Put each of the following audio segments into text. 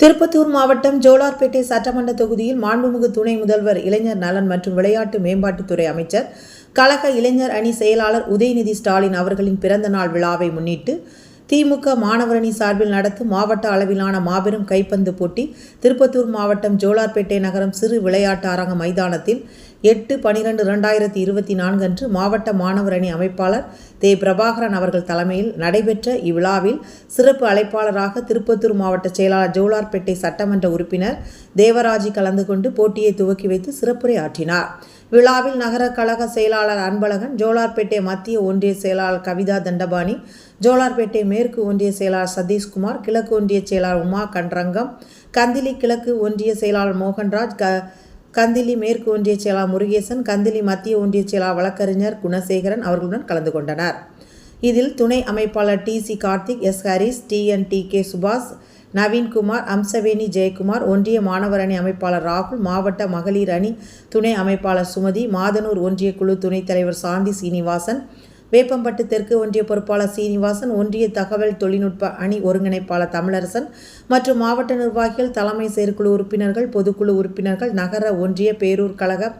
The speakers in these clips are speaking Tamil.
திருப்பத்தூர் மாவட்டம் ஜோலார்பேட்டை சட்டமன்ற தொகுதியில் மாண்புமிகு துணை முதல்வர் இளைஞர் நலன் மற்றும் விளையாட்டு மேம்பாட்டுத்துறை அமைச்சர் கழக இளைஞர் அணி செயலாளர் உதயநிதி ஸ்டாலின் அவர்களின் பிறந்த நாள் விழாவை முன்னிட்டு திமுக மாணவரணி சார்பில் நடத்தும் மாவட்ட அளவிலான மாபெரும் கைப்பந்து போட்டி திருப்பத்தூர் மாவட்டம் ஜோலார்பேட்டை நகரம் சிறு விளையாட்டு அரங்க மைதானத்தில் எட்டு பனிரெண்டு இரண்டாயிரத்தி இருபத்தி நான்கு அன்று மாவட்ட மாணவரணி அமைப்பாளர் தே. பிரபாகரன் அவர்கள் தலைமையில் நடைபெற்ற இவ்விழாவில் சிறப்பு அழைப்பாளராக திருப்பத்தூர் மாவட்ட செயலாளர் ஜோலார்பேட்டை சட்டமன்ற உறுப்பினர் தேவராஜி கலந்து கொண்டு போட்டியை துவக்கி வைத்து சிறப்புரை ஆற்றினார் விழாவில் நகர கழக செயலாளர் அன்பழகன் ஜோலார்பேட்டை மத்திய ஒன்றிய செயலாளர் கவிதா தண்டபாணி ஜோலார்பேட்டை மேற்கு ஒன்றிய செயலாளர் சதீஷ்குமார் கிழக்கு ஒன்றிய செயலாளர் உமா கன்ரங்கம் கந்திலி கிழக்கு ஒன்றிய செயலாளர் மோகன்ராஜ் க கந்திலி மேற்கு ஒன்றிய செயலாளர் முருகேசன் கந்திலி மத்திய ஒன்றிய செயலாளர் வழக்கறிஞர் குணசேகரன் அவர்களுடன் கலந்து கொண்டனர். இதில் துணை அமைப்பாளர் T C Karthik S Haris T N T K சுபாஷ் நவீன்குமார் அம்சவேணி ஜெயக்குமார் ஒன்றிய மாணவர் அணி அமைப்பாளர் ராகுல் மாவட்ட மகளிர் அணி துணை அமைப்பாளர் சுமதி மாதனூர் ஒன்றிய குழு துணைத் தலைவர் சாந்தி சீனிவாசன் வேப்பம்பட்டு தெற்கு ஒன்றிய பொறுப்பாளர் சீனிவாசன் ஒன்றிய தகவல் தொழில்நுட்ப அணி ஒருங்கிணைப்பாளர் தமிழரசன் மற்றும் மாவட்ட நிர்வாகிகள் தலைமை செயற்குழு உறுப்பினர்கள் பொதுக்குழு உறுப்பினர்கள் நகர ஒன்றிய பேரூர் கழக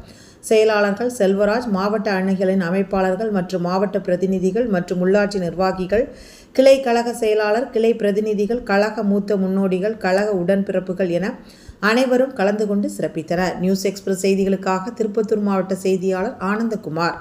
செயலாளர்கள் செல்வராஜ் மாவட்ட அணிகளின் அமைப்பாளர்கள் மற்றும் மாவட்ட பிரதிநிதிகள் மற்றும் உள்ளாட்சி நிர்வாகிகள் கிளை கழக செயலாளர் கிளை பிரதிநிதிகள் கழக மூத்த முன்னோடிகள் கழக உடன்பிறப்புகள் என அனைவரும் கலந்து கொண்டு சிறப்பித்தனர். நியூஸ் எக்ஸ்பிரஸ் செய்திகளுக்காக திருப்பத்தூர் மாவட்ட செய்தியாளர் ஆனந்தகுமார்.